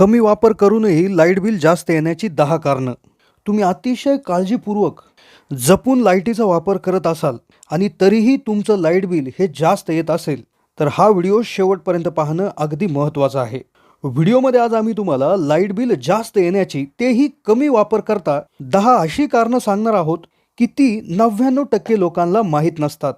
कमी वापर करूनही लाइट बिल जास्त येण्याची दहा कारणं. तुम्ही अतिशय काळजीपूर्वक जपून लाईटीचा वापर करत असाल आणि तरीही तुमचं लाइट बिल हे जास्त येत असेल तर हा व्हिडिओ शेवटपर्यंत पाहणं अगदी महत्त्वाचं आहे. व्हिडिओमध्ये आज आम्ही तुम्हाला लाइट बिल जास्त येण्याची तेही कमी वापर करता दहा अशी कारणं सांगणार आहोत की ती नव्याण्णव टक्के लोकांना माहीत नसतात.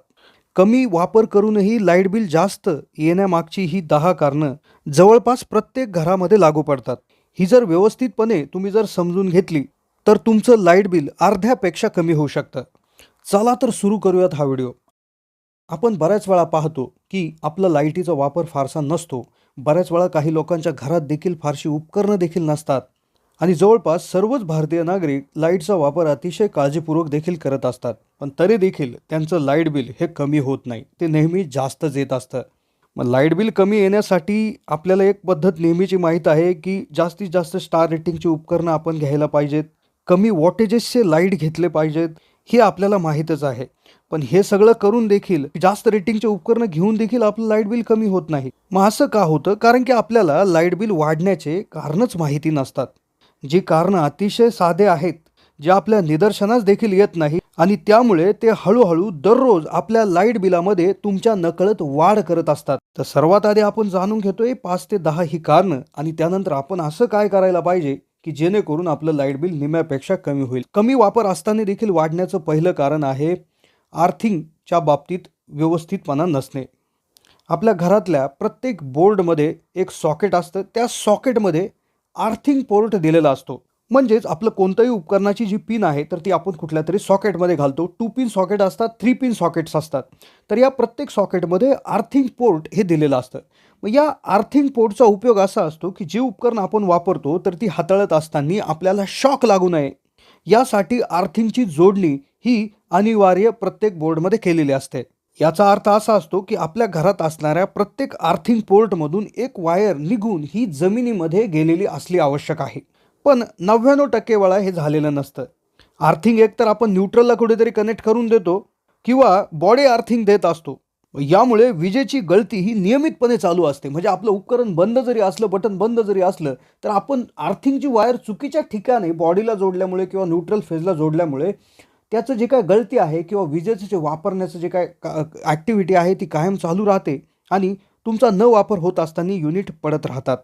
कमी वापर करूनही लाइट बिल जास्त येण्यामागची ही दहा कारणं जवळपास प्रत्येक घरामध्ये लागू पडतात. ही जर व्यवस्थितपणे तुम्ही जर समजून घेतली तर तुमचं लाइट बिल अर्ध्यापेक्षा कमी होऊ शकतं. चला तर सुरू करूयात हा व्हिडिओ. आपण बऱ्याच वेळा पाहतो की आपला लाईटीचा वापर फारसा नसतो. बऱ्याच वेळा काही लोकांच्या घरात देखील फारशी उपकरणं देखील नसतात. आणि जवळपास सर्वच भारतीय नागरिक लाईटचा वापर अतिशय काळजीपूर्वक देखील करत असतात. पण तरी देखील त्यांचं लाइट बिल हे कमी होत नाही. ते नेहमी जास्तच येत असतं. मग लाइट बिल कमी येण्यासाठी आपल्याला एक पद्धत नेहमीची माहीत आहे की जास्तीत जास्त स्टार रेटिंगची उपकरणं आपण घ्यायला पाहिजेत. कमी वॉटेजेसचे लाइट घेतले पाहिजेत. हे आपल्याला माहीतच आहे. पण हे सगळं करून देखील जास्त रेटिंगचे उपकरणं घेऊन देखील आपलं लाइट बिल कमी होत नाही. मग असं का होतं? कारण की आपल्याला लाइट बिल वाढण्याचे कारणच माहिती नसतात. जी कारणं अतिशय साधे आहेत जे आपल्या निदर्शनास देखील येत नाही आणि त्यामुळे ते हळूहळू दररोज आपल्या लाइट बिलामध्ये तुमच्या नकळत वाढ करत असतात. तर सर्वात आधी आपण जाणून घेतोय पाच ते दहा ही कारणं आणि त्यानंतर आपण असं काय करायला पाहिजे की जेणेकरून आपलं लाइट बिल निम्यापेक्षा कमी होईल. कमी वापर असताना देखील वाढण्याचं पहिलं कारण आहे आर्थिंगच्या बाबतीत व्यवस्थितपणा नसणे. आपल्या घरातल्या प्रत्येक बोर्डमध्ये एक सॉकेट असतं. त्या सॉकेटमध्ये आर्थिंग पोर्ट दिलेला असतो. म्हणजेच आपलं कोणत्याही उपकरणाची जी पिन आहे तर ती आपण कुठल्या तरी सॉकेटमध्ये घालतो. टू पिन सॉकेट असतात थ्री पिन सॉकेट्स असतात. तर या प्रत्येक सॉकेटमध्ये आर्थिंग पोर्ट हे दिलेलं असतं. मग या आर्थिंग पोर्टचा उपयोग असा असतो की जे उपकरण आपण वापरतो तर ती हाताळत असताना आपल्याला शॉक लागू नये. यासाठी आर्थिंगची जोडणी ही अनिवार्य प्रत्येक बोर्डमध्ये केलेली असते. याचा अर्थ असा असतो की आपल्या घरात असणाऱ्या प्रत्येक आर्थिंग पोर्टमधून एक वायर निघून ही जमिनीमध्ये गेलेली असली आवश्यक आहे. पण नव्याण्णव टक्के वेळा हे झालेलं नसतं. आर्थिंग एकतर आपण न्यूट्रलला कुठेतरी कनेक्ट करून देतो किंवा बॉडी आर्थिंग देत असतो. यामुळे विजेची गळती ही नियमितपणे चालू असते. म्हणजे आपलं उपकरण बंद जरी असलं बटन बंद जरी असलं तर आपण आर्थिंगची वायर चुकीच्या ठिकाणी बॉडीला जोडल्यामुळे किंवा न्यूट्रल फेजला जोडल्यामुळे त्याचं जे काय गळती आहे किंवा विजेचं जे वापरण्याचं जे काय ॲक्टिव्हिटी आहे ती कायम चालू राहते आणि तुमचा न वापर होत असताना युनिट पडत राहतात.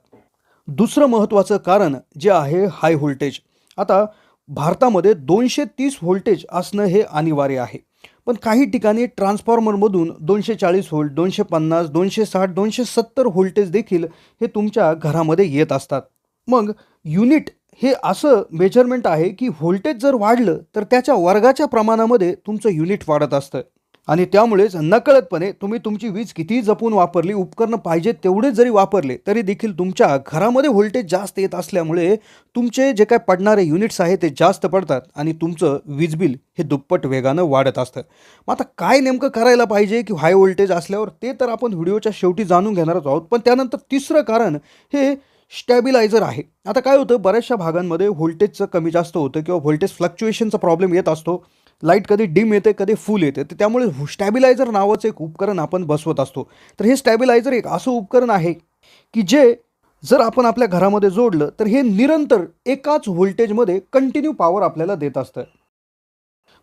दुसरं महत्त्वाचं कारण जे आहे हाय व्होल्टेज आता भारतामध्ये दोनशे तीस व्होल्टेज असणं हे अनिवार्य आहे. पण काही ठिकाणी ट्रान्सफॉर्मरमधून दोनशे चाळीस व्होल्ट दोनशे पन्नास दोनशे साठ दोनशे सत्तर व्होल्टेज देखील हे तुमच्या घरामध्ये येत असतात. मग युनिट हे असं मेजरमेंट आहे की व्होल्टेज जर वाढलं तर त्याच्या वर्गाच्या प्रमाणामध्ये तुमचं युनिट वाढत असतं. आणि त्यामुळेच नकळतपणे तुम्ही तुमची वीज कितीही जपून वापरली उपकरणं पाहिजे तेवढे जरी वापरले तरी देखील तुमच्या घरामध्ये व्होल्टेज जास्त येत असल्यामुळे तुमचे जे काय पडणारे युनिट्स आहेत ते जास्त पडतात आणि तुमचं वीज बिल हे दुप्पट वेगानं वाढत असतं. मग आता काय नेमकं करायला पाहिजे की हाय व्होल्टेज असल्यावर ते तर आपण व्हिडिओच्या शेवटी जाणून घेणारच आहोत. पण त्यानंतर तिसरं कारण हे स्टॅबिलायझर आहे. आता काय होतं बऱ्याचशा भागांमध्ये व्होल्टेजचं कमी जास्त होतं किंवा व्होल्टेज फ्लक्च्युएशनचा प्रॉब्लेम येत असतो. लाइट कधी डिम येते कधी फुल येते. तर त्यामुळे स्टॅबिलायझर नावाचं एक उपकरण आपण बसवत असतो. तर हे स्टॅबिलायझर एक असं उपकरण आहे की जे जर आपण आपल्या घरामध्ये जोडलं तर हे निरंतर एकाच व्होल्टेजमध्ये कंटिन्यू पॉवर आपल्याला देत असतं.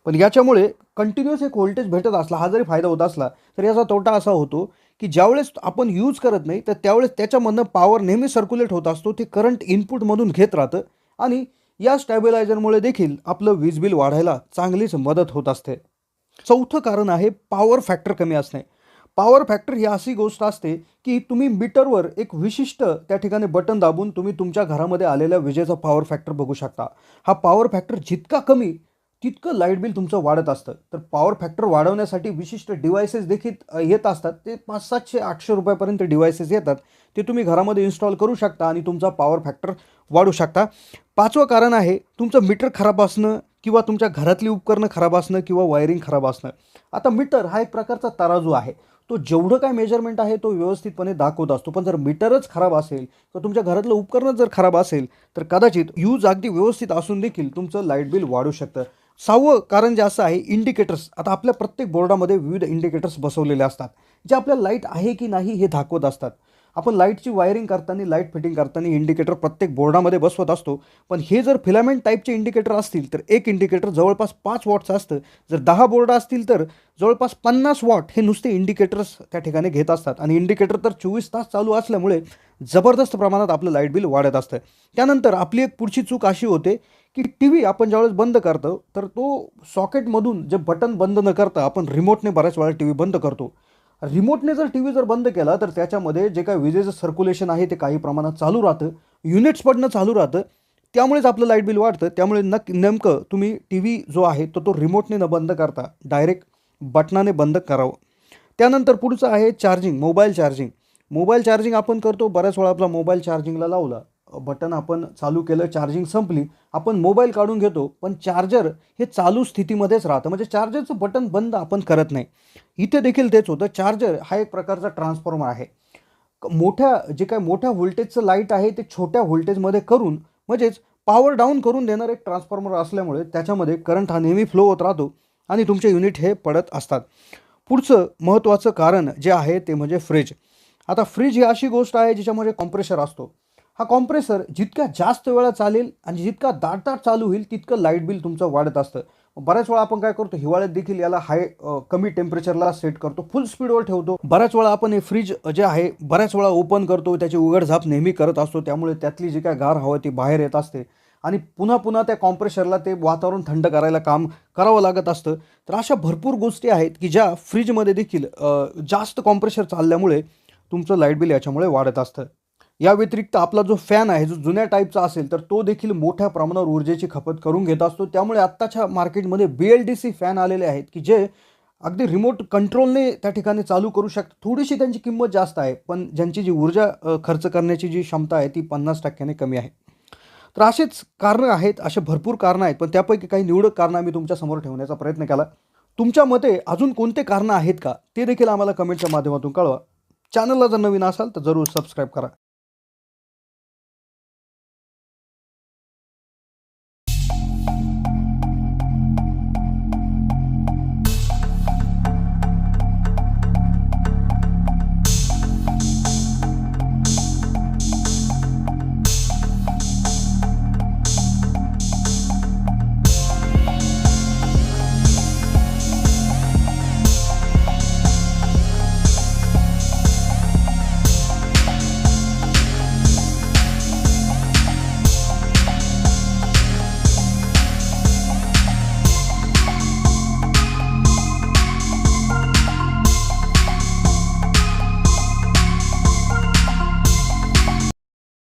पण याच्यामुळे कंटिन्युअस एक व्होल्टेज भेटत असला हा जरी फायदा होत असला तर याचा तोटा असा होतो की ज्यावेळेस आपण यूज करत नाही तर त्यावेळेस त्याच्यामधनं पॉवर नेहमी सर्क्युलेट होत असतो ते करंट इनपुटमधून घेत राहतं. आणि या स्टॅबिलायझरमुळे देखील आपलं वीज बिल वाढायला चांगलीच मदत होत असते. चौथं कारण आहे पॉवर फॅक्टर कमी असणे. पॉवर फॅक्टर ही अशी गोष्ट असते की तुम्ही मीटरवर एक विशिष्ट त्या ठिकाणी बटन दाबून तुम्ही तुमच्या घरामध्ये आलेल्या विजेचा पॉवर फॅक्टर बघू शकता. हा पॉवर फॅक्टर जितका कमी तितकं लाइट बिल तुमचं वाढत असतं. तर पॉवर फॅक्टर वाढवण्यासाठी विशिष्ट डिव्हायसेस देखील येत असतात. ते पाच सातशे आठशे रुपयापर्यंत डिव्हायसेस येतात. ते तुम्ही घरामध्ये इन्स्टॉल करू शकता आणि तुमचा पॉवर फॅक्टर वाढू शकता. पाचवं कारण आहे तुमचं मीटर खराब असणं किंवा तुमच्या घरातली उपकरणं खराब असणं किंवा वायरिंग खराब असणं. आता मीटर हा एक प्रकारचा तराजू आहे. तो जेवढं काय मेजरमेंट आहे तो व्यवस्थितपणे दाखवत असतो. पण जर मीटरच खराब असेल किंवा तुमच्या घरातलं उपकरणच जर खराब असेल तर कदाचित यूज अगदी व्यवस्थित असून देखील तुमचं लाइट बिल वाढू शकतं. सहावं कारण जे असं आहे इंडिकेटर्स आता आपल्या प्रत्येक बोर्डामध्ये विविध इंडिकेटर्स बसवलेले असतात. जे आपल्या लाइट आहे की नाही हे दाखवत असतात. आपण लाईटची वायरिंग करताना लाइट फिटिंग करताना इंडिकेटर प्रत्येक बोर्डामध्ये बसवत असतो. पण हे जर फिलामेंट टाईपचे इंडिकेटर असतील तर एक इंडिकेटर जवळपास पाच वॉटचं असतं. जर दहा बोर्ड असतील तर जवळपास पन्नास वॉट हे नुसते इंडिकेटर्स त्या ठिकाणी घेत असतात. आणि इंडिकेटर तर चोवीस तास चालू असल्यामुळे जबरदस्त प्रमाणात आपलं लाइट बिल वाढत असतं. त्यानंतर आपली एक पुढची चूक अशी होते की टी व्ही आपण ज्यावेळेस बंद करतो तर तो सॉकेटमधून जे बटन बंद न करता आपण रिमोटने बऱ्याच वेळा टी व्ही बंद करतो. रिमोटने जर टी व्ही जर बंद केला तर त्याच्यामध्ये जे काय विजेचं सर्क्युलेशन आहे ते काही प्रमाणात चालू राहतं. युनिट्स पडणं चालू राहतं. त्यामुळेच आपलं लाइट बिल वाढतं. त्यामुळे नक नेमकं तुम्ही टी व्ही जो आहे तो तो रिमोटने न बंद करता डायरेक्ट बटनाने बंद करावं. त्यानंतर पुढचं आहे charging mobile charging mobile charging आपण करतो बऱ्याच वेळा आपला मोबाईल चार्जिंगला लावला. बटन आपण चालू केलं चार्जिंग संपली आपण मोबाईल काढून घेतो पण चार्जर हे चालू स्थितीमध्येच राहतं. म्हणजे चार्जरचं बटन बंद आपण करत नाही. इथे देखील तेच होतं. चार्जर हा एक प्रकारचा ट्रान्सफॉर्मर आहे. मोठ्या जे काय मोठ्या व्होल्टेजचं लाइट आहे ते छोट्या व्होल्टेजमध्ये करून म्हणजेच पॉवर डाऊन करून देणारं एक ट्रान्सफॉर्मर असल्यामुळे त्याच्यामध्ये करंट हा नेहमी फ्लो होत राहतो आणि तुमचे युनिट हे पडत असतात. पुढचं महत्त्वाचं कारण जे आहे ते म्हणजे फ्रीज आता फ्रीज ही अशी गोष्ट आहे जिच्यामध्ये कॉम्प्रेशर असतो. हा कॉम्प्रेसर जितक्या जास्त वेळा चालेल आणि जितका दाट दाट चालू होईल तितकं लाइट बिल तुमचं वाढत असतं. बऱ्याच वेळा आपण काय करतो हिवाळ्यात देखील याला हाय कमी टेम्परेचरला सेट करतो फुल स्पीडवर ठेवतो. बऱ्याच वेळा आपण हे फ्रीज जे आहे बऱ्याच वेळा ओपन करतो त्याची उघडझाप नेहमी करत असतो त्यामुळे त्यातली जी काय गार हवा ती बाहेर येत असते. आणि पुन्हा पुन्हा त्या कॉम्प्रेशरला ते वातावरण थंड करायला काम करावं लागत असतं. तर अशा भरपूर गोष्टी आहेत की ज्या फ्रीजमध्ये देखील जास्त कॉम्प्रेशर चालल्यामुळे तुमचं लाइट बिल याच्यामुळे वाढत असतं. या व्यतिरिक्त आपला जो फॅन आहे जो जुन्या टाईपचा असेल तर तो देखील मोठ्या प्रमाणावर ऊर्जेची खपत करून घेत असतो. त्यामुळे आत्ताच्या मार्केटमध्ये B L D C fan आलेले आहेत की जे अगदी रिमोट कंट्रोलने त्या ठिकाणी चालू करू शकतात. थोडीशी त्यांची किंमत जास्त आहे पण ज्यांची जी ऊर्जा खर्च करण्याची जी क्षमता आहे ती पन्नास टक्क्याने कमी आहे. तर असेच कारणं आहेत असे भरपूर कारणं आहेत पण त्यापैकी काही निवडक कारणं आम्ही तुमच्यासमोर ठेवण्याचा प्रयत्न केला. तुमच्या मते अजून कोणते कारणं आहेत का? ते देखील आम्हाला कमेंटच्या माध्यमातून कळवा. चॅनलला जर नवीन असाल तर जरूर सबस्क्राईब करा.